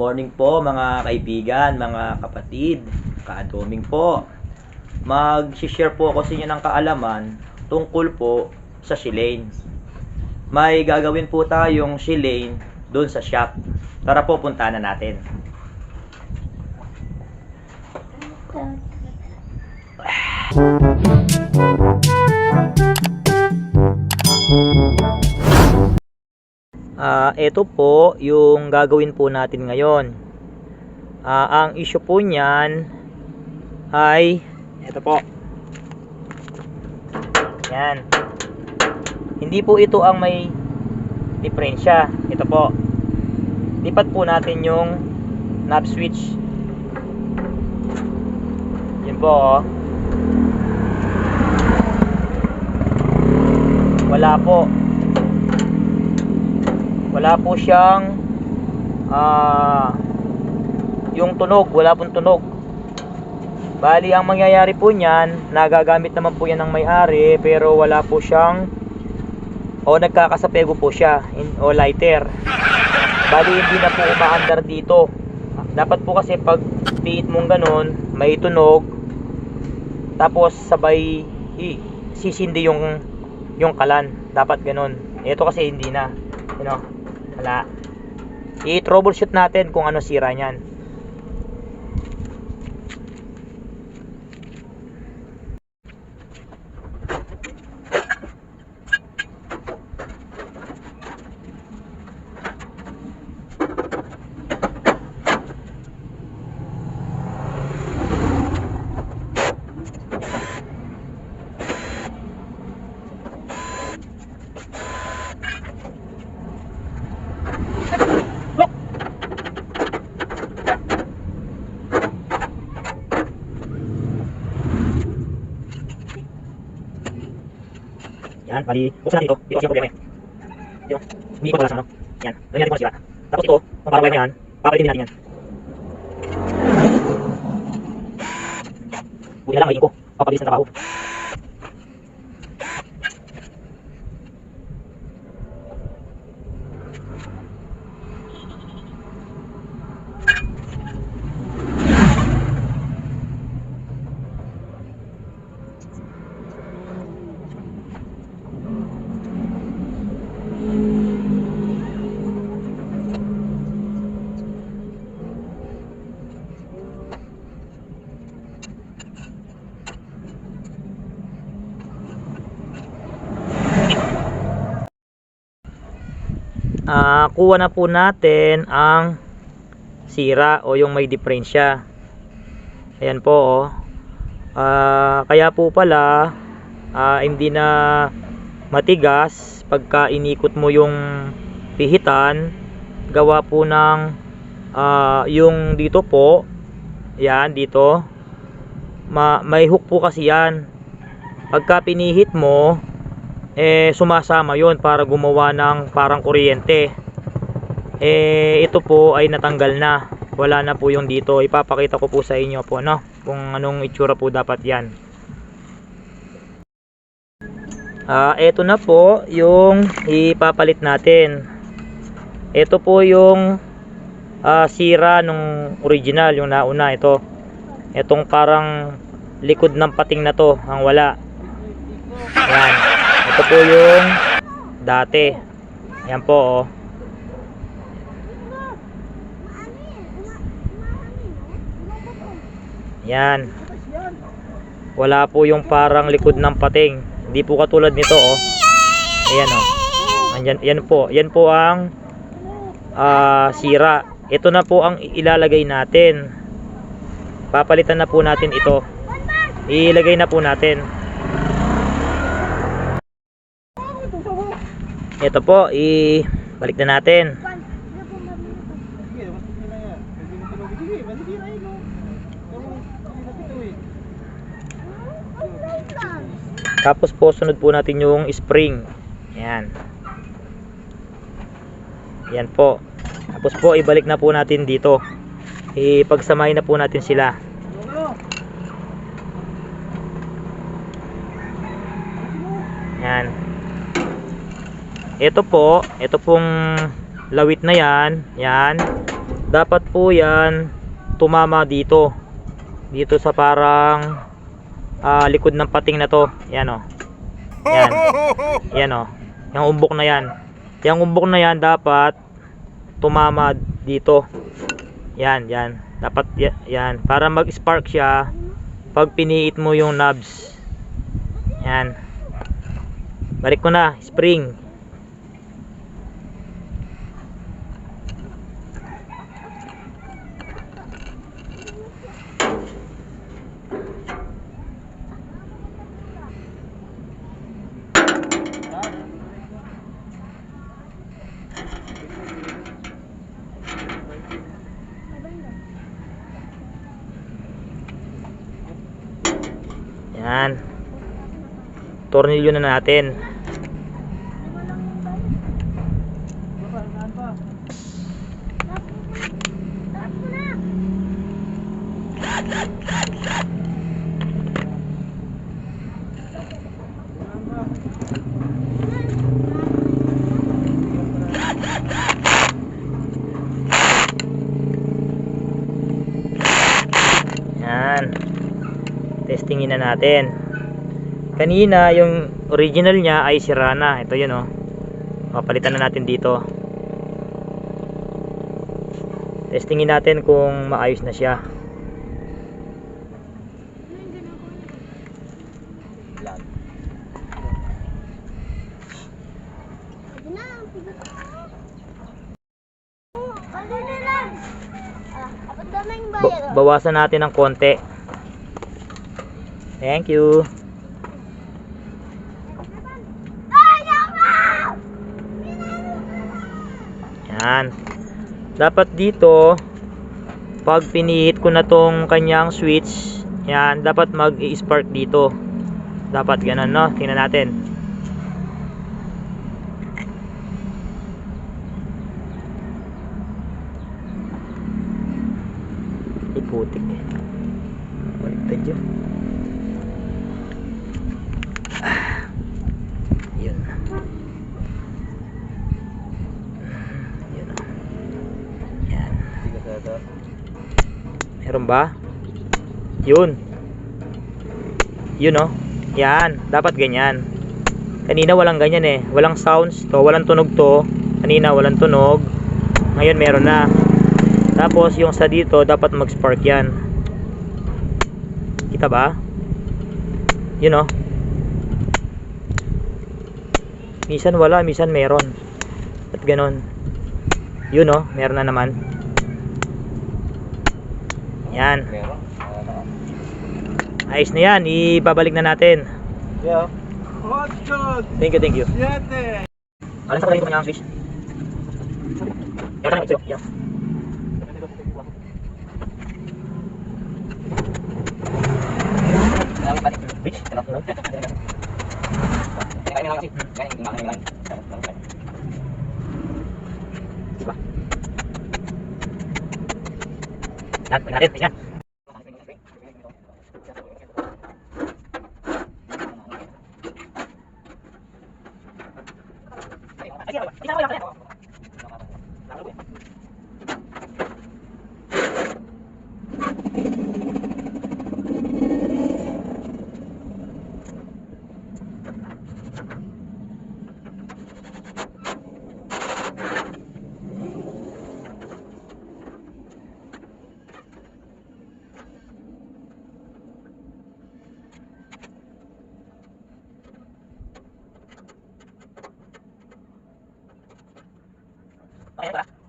morning po mga kaibigan, mga kapatid, kaaduming po. Mag-share po ako sa inyo ng kaalaman tungkol po sa Shilane. May gagawin po tayong Shilane doon sa shop. Tara po, punta na natin. Ah, ito po yung gagawin po natin ngayon. Ah, ang issue po niyan ay ito po. Yan. Hindi po ito ang may diferensya. Ito po. Lipat po natin yung knob switch. Yan po. oh. Wala po wala po siyang ah yung tunog, wala pong tunog. Bali, ang mangyayari po niyan, nagagamit naman po yan ng may-ari, pero wala po siyang o nagkakasapego po siya in, o lighter. Bali, hindi na po umaandar dito. Dapat po kasi pag piit mong ganun, may tunog, tapos sabay i, sisindi yung yung kalan. Dapat ganun. Ito kasi hindi na. You know, wala. I-troubleshoot natin kung ano sira niyan. Yan, bali, buksan natin ito. Dito kasi problema yan. Dito, umiikot wala sa ano. Yan, lagyan natin kung. Tapos ito, kung parang wire na yan, papalitin natin yan. Buti na lang, may ko. Papabilis ng trabaho. Ah, kuha na po natin ang sira o yung may diferensya. Ayan po oh. Ah, kaya po pala ah, hindi na matigas pagka inikot mo yung pihitan gawa po ng ah, yung dito po yan dito ma may hook po kasi yan pagka pinihit mo eh sumasama yon para gumawa ng parang kuryente. Eh ito po ay natanggal na. Wala na po yung dito. Ipapakita ko po sa inyo po no? Kung anong itsura po dapat yan. Ah ito na po yung ipapalit natin. Ito po yung ah, sira nung original yung nauna ito. Itong parang likod ng pating na to ang wala. Yan ito po yung dati. Ayan po oh. Yan. Wala po yung parang likod ng pating. Hindi po katulad nito oh. Ayan oh. Andyan, yan po. Yan po ang ah, sira. Ito na po ang ilalagay natin. Papalitan na po natin ito. Ilagay na po natin. Ito po, i balik na natin. Tapos po, sunod po natin yung spring. Yan. Yan po. Tapos po, ibalik na po natin dito. Ipagsamahin na po natin sila. Yan. Ito po, ito pong lawit na yan. Yan. dapat po yan tumama dito. Dito sa parang ah, likod ng pating na to. Yan o yan. Yan o yung umbok na yan. Yung umbok na yan dapat tumama dito. Yan yan. Dapat ya- yan. Para mag spark siya pag piniit mo yung knobs yan. Balik ko na. Spring yan. Tornilyo na natin. Yan na natin. Kanina yung original niya ay sira na ito yun oh. Papalitan na natin dito. Testingin natin kung maayos na siya. Lang? Ah, Ba- oh. bawasan natin ng konti thank you! Yan. Dapat dito, pag pinihit ko na tong kanyang switch, yan, dapat mag-i-spark dito. Dapat ganun, no? Tingnan natin. Ay, Meron ba? Yun. Yun o. Yan. Dapat ganyan. Kanina walang ganyan eh. Walang sounds to. Walang tunog to. Kanina walang tunog. Ngayon meron na. Tapos yung sa dito dapat mag-spark yan. Kita ba? Yun o. Minsan wala, minsan meron. At ganon. Yun o, meron na naman. Yan. Ayos na yan, ibabalik na natin. Yeah. Hot shot! Thank you, thank you. Siete! Alam sa kanila ko ang switch. Yan na, ito. Yan. Switch, ito na. Diba? Yan, pag natin, yan. Ayan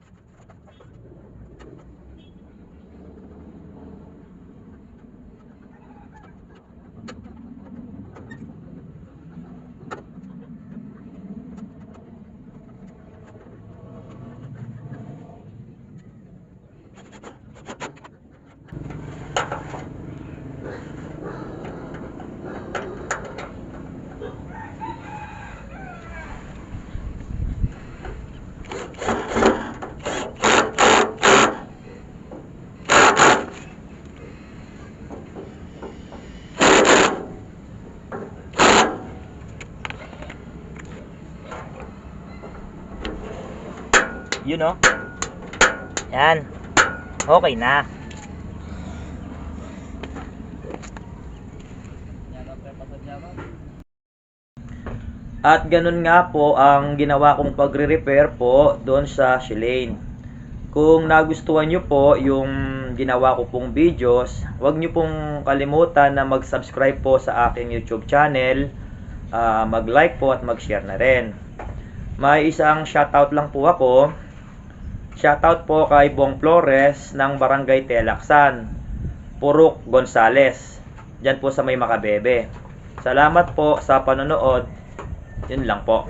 Yun oh. Yan. Okay na. At ganun nga po ang ginawa kong pagre-repair po doon sa Shilane. Kung nagustuhan nyo po yung ginawa ko pong videos, huwag nyo pong kalimutan na mag-subscribe po sa aking YouTube channel, ah, mag-like po at mag-share na rin. May isang shoutout lang po ako. Shoutout po kay Bong Flores ng Barangay Telaksan, Purok Gonzales. Diyan po sa may Makabebe. Salamat po sa panonood. Yun lang po.